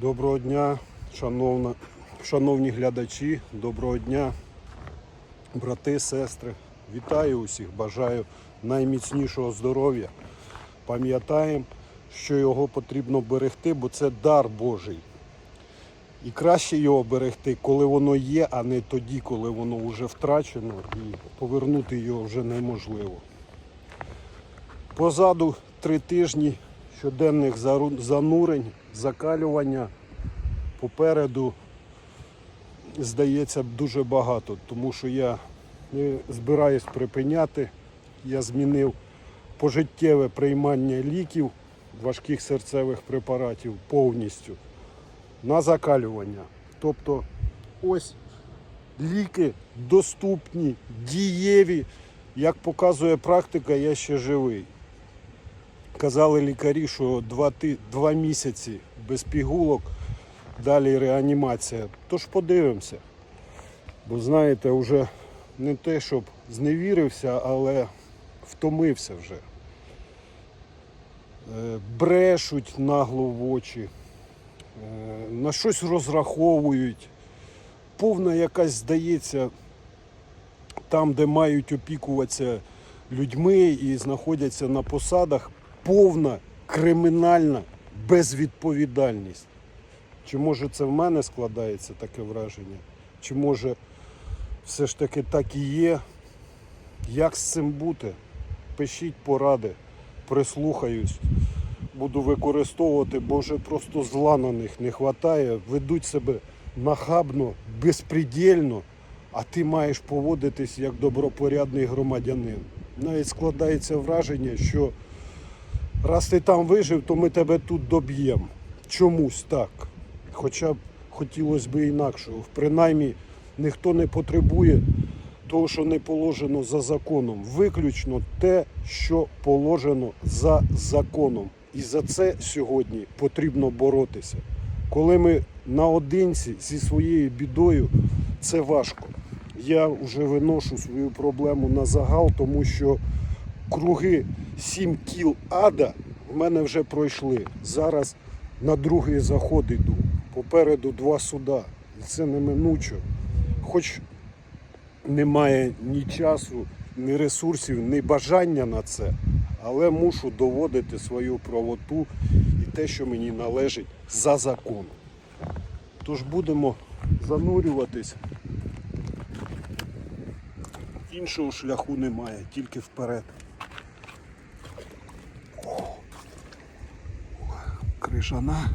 Доброго дня, шановна, шановні глядачі, доброго дня, брати, сестри. Вітаю усіх, бажаю найміцнішого здоров'я. Пам'ятаємо, що його потрібно берегти, бо це дар Божий. І краще його берегти, коли воно є, а не тоді, коли воно вже втрачено, і повернути його вже неможливо. Позаду три тижні щоденних занурень, закалювання. Попереду, здається, дуже багато, тому що я не збираюсь припиняти. Я змінив пожиттєве приймання ліків, важких серцевих препаратів повністю на закалювання. Тобто ось ліки доступні, дієві. Як показує практика, я ще живий. Казали лікарі, що два, ти- два місяці без пігулок, далі реанімація. Тож подивимося. Бо знаєте, вже не те, щоб зневірився, але втомився вже. Е, Брешуть нагло в очі, е, на щось розраховують. Повна якась здається, там, де мають опікуватися людьми і знаходяться на посадах, повна кримінальна безвідповідальність. Чи може це в мене складається таке враження? Чи може все ж таки так і є? Як з цим бути? Пишіть поради, прислухаюсь, буду використовувати, бо вже просто зла на них не вистачає. Ведуть себе нахабно, безпредельно, а ти маєш поводитись як добропорядний громадянин. Навіть складається враження, що раз ти там вижив, то ми тебе тут доб'ємо. Чомусь так. Хоча б хотілося б інакшого. Принаймні ніхто не потребує того, що не положено за законом. Виключно те, що положено за законом. І за це сьогодні потрібно боротися. Коли ми наодинці зі своєю бідою, це важко. Я вже виношу свою проблему на загал, тому що круги 7 кіл ада в мене вже пройшли. Зараз на другий заход іду. Попереду два суда. І це неминучо. Хоч немає ні часу, ні ресурсів, ні бажання на це, але мушу доводити свою правоту і те, що мені належить за законом. Тож будемо занурюватись. Іншого шляху немає, тільки вперед. О, Крижана.